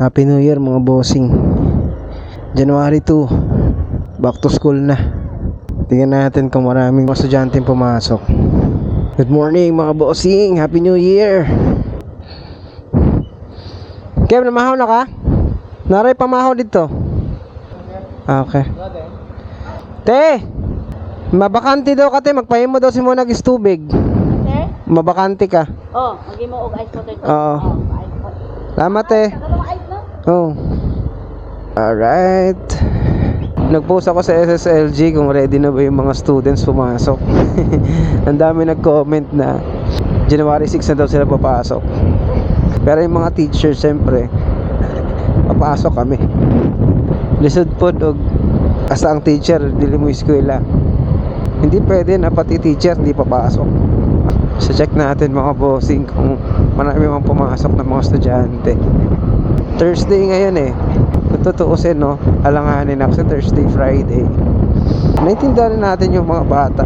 Happy New Year mga bossing. January 2. Back to school na. Tingnan natin kung maraming mga estudyante pumasok. Good morning mga bossing. Happy New Year. Kev, namahaw na ka? Naray pamahaw dito. Ah, okay. Te! Mabakante daw ka te. Magpahimo daw si Monag is tubig. Mabakante ka. Oh, magi mo og ice water. to. Oo. Oh. Salamat te. Oh. Alright. Nag-post ako sa SSLG kung ready na ba yung mga students pumasok. Ang dami nag-comment na January 6 na daw sila papasok. Pero yung mga teachers, siyempre, papasok kami. Lisod po, og asa ang teacher, dili mo eskwela. Hindi pwede na pati teacher, hindi papasok. So check natin mga bossing kung marami mang pumasok ng mga estudyante. Thursday ngayon eh. Kung tutuusin no, alanganin ako sa Thursday, Friday. Naintindihan natin yung mga bata.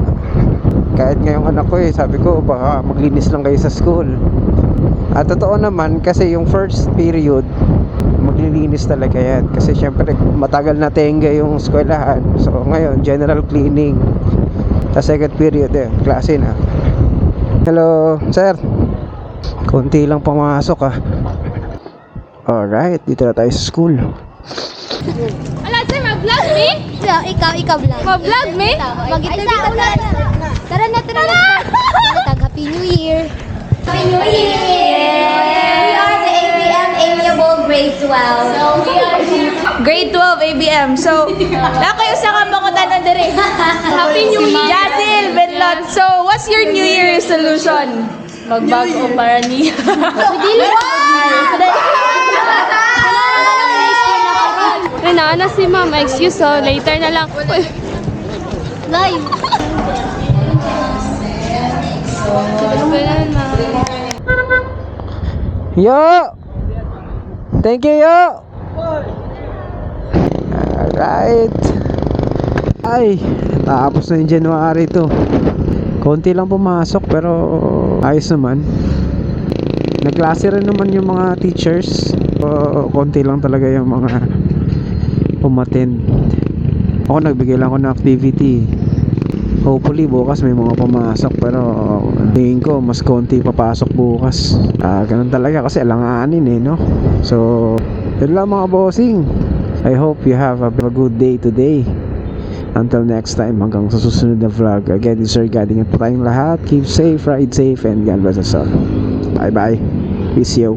Kahit ngayong anak ko eh, sabi ko baka maglinis lang kayo sa school. At totoo naman kasi yung first period, maglilinis talaga yan. Kasi syempre matagal na tenga yung eskwelahan. So ngayon, general cleaning. Sa second period eh, klase na. Hello, sir. Konti lang pumasok ah. Alright, dito na tayo sa school. Ala, sir, mag-vlog me? Ikaw, ikaw, ikaw vlog. Mag-vlog me? Mag-interview ka na. Tara na, tara na. Tag, Happy New Year. Happy New Year. We are the ABM Amiable Grade 12. So, we are Grade 12 ABM. So, na kayo sa kabakutan na dire. Happy New Year. Jasil, Benlot. So, what's your New Year resolution? Magbago para niya. Dili. Rina, na si ma'am. Excuse, so later na lang. Uy, Live. Yo! Thank you, yo! Alright. Ay, tapos na yung January to. Konti lang pumasok pero ayos naman. Nagklase rin naman yung mga teachers. O, konti lang talaga yung mga umattend. Ako nagbigay lang ako ng activity. Hopefully bukas may mga pumasok pero tingin ko mas konti papasok bukas. Ah, ganun talaga kasi alanganin eh, no? So, yun lang mga bossing. I hope you have a, good day today. Until next time, hanggang sa susunod na vlog. Again, this is Sir God. Ingat po lahat. Keep safe, ride safe, and God bless us all. Bye-bye. Peace you.